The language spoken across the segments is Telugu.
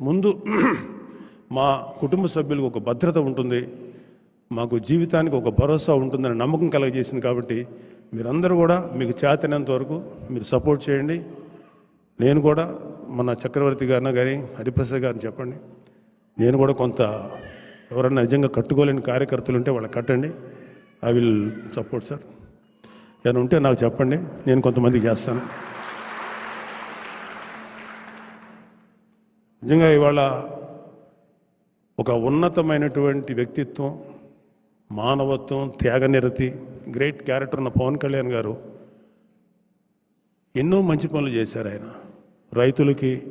ముందు మా కుటుంబ సభ్యులకు ఒక భద్రత ఉంటుంది మాకు జీవితానికి ఒక భరోసా ఉంటుందని నమ్మకం కలగజేసింది కాబట్టి మీరందరూ కూడా మీకు చేతనంత వరకు మీరు సపోర్ట్ చేయండి. నేను కూడా మన చక్రవర్తి గారిన కానీ హరిప్రసాద్ గారిని చెప్పండి. నేను కూడా కొంత ఎవరన్నా నిజంగా కట్టుకోలేని కార్యకర్తలు ఉంటే వాళ్ళకి కట్టండి. I will support sir. ఏమైనా ఉంటే నాకు చెప్పండి. నేను కొంతమందికి చేస్తాను. నిజంగా ఇవాళ ఒక ఉన్నతమైనటువంటి వ్యక్తిత్వం మానవత్వం త్యాగనిరతి గ్రేట్ క్యారెక్టర్ ఉన్న పవన్ కళ్యాణ్ గారు ఎన్నో మంచి పనులు చేశారు ఆయన. రైతులకి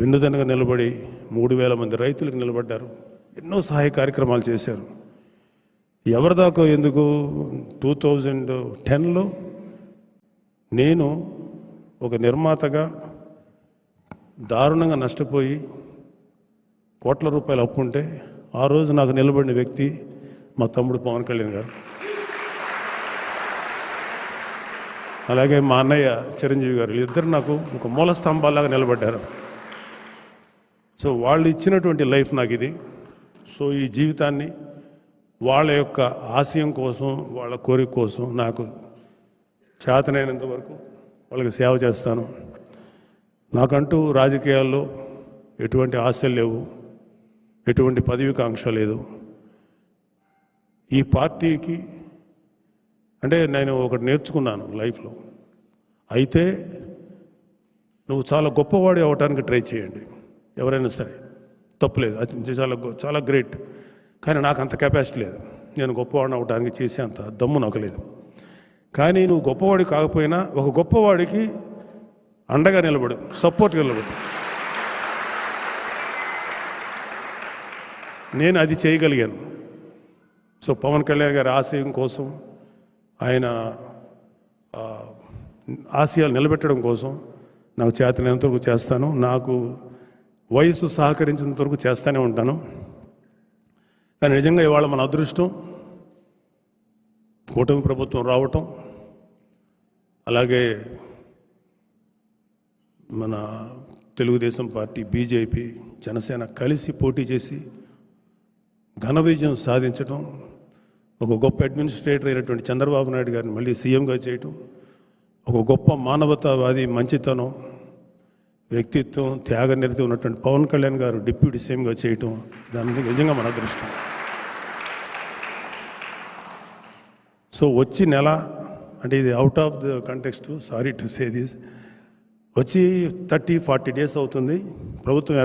వెన్నుదనగా నిలబడి మూడు వేల మంది రైతులకు నిలబడ్డారు. ఎన్నో సహాయ కార్యక్రమాలు చేశారు. ఎవరిదాకో ఎందుకు? టూ థౌజండ్ టెన్లో నేను ఒక నిర్మాతగా దారుణంగా నష్టపోయి కోట్ల రూపాయలు అప్పు ఉంటే ఆ రోజు నాకు నిలబడిన వ్యక్తి మా తమ్ముడు పవన్ కళ్యాణ్ గారు. అలాగే మా అన్నయ్య చిరంజీవి గారు ఇద్దరు నాకు ఒక మూల స్తంభాలాగా నిలబడ్డారు. సో వాళ్ళు ఇచ్చినటువంటి లైఫ్ నాకు ఇది. సో ఈ జీవితాన్ని వాళ్ళ యొక్క ఆశయం కోసం వాళ్ళ కోరిక కోసం నాకు చేతనైనంత వరకు వాళ్ళకి సేవ చేస్తాను. నాకంటూ రాజకీయాల్లో ఎటువంటి ఆశలు లేవు ఎటువంటి పదవికాంక్ష లేదు. ఈ పార్టీకి అంటే నేను ఒకటి నేర్చుకున్నాను లైఫ్లో. అయితే నువ్వు చాలా గొప్పవాడి అవటానికి ట్రై చేయండి. ఎవరైనా సరే తప్పులేదు. అది చాలా గొ- చాలా గ్రేట్. కానీ నాకు అంత కెపాసిటీ లేదు. నేను గొప్పవాడిని అవడానికి చేసే అంత దమ్ము నాకు లేదు. కానీ నువ్వు గొప్పవాడి కాకపోయినా ఒక గొప్పవాడికి అండగా నిలబడు సపోర్ట్గా నిలబడు. నేను అది చేయగలిగాను. సో పవన్ కళ్యాణ్ గారి ఆశయం కోసం ఆయన ఆశయాలు నిలబెట్టడం కోసం నాకు చేతనంత వరకు చేస్తాను. నాకు వయసు సహకరించినంత వరకు చేస్తూనే ఉంటాను. కానీ నిజంగా ఇవాళ మన అదృష్టం కూటమి ప్రభుత్వం రావటం అలాగే మన తెలుగుదేశం పార్టీ బీజేపీ జనసేన కలిసి పోటీ చేసి ఘన విజయం సాధించడం ఒక గొప్ప అడ్మినిస్ట్రేటర్ అయినటువంటి చంద్రబాబు నాయుడు గారిని మళ్ళీ సీఎంగా చేయటం ఒక గొప్ప మానవతావాది మంచితనం వ్యక్తిత్వం త్యాగనిరతి ఉన్నటువంటి పవన్ కళ్యాణ్ గారు డిప్యూటీ సీఎంగా చేయటం దాని నిజంగా మన అదృష్టం. సో వచ్చి నెల అంటే ఇది out of the context sorry to say this వచ్చి థర్టీ ఫార్టీ డేస్ అవుతుంది. ప్రభుత్వం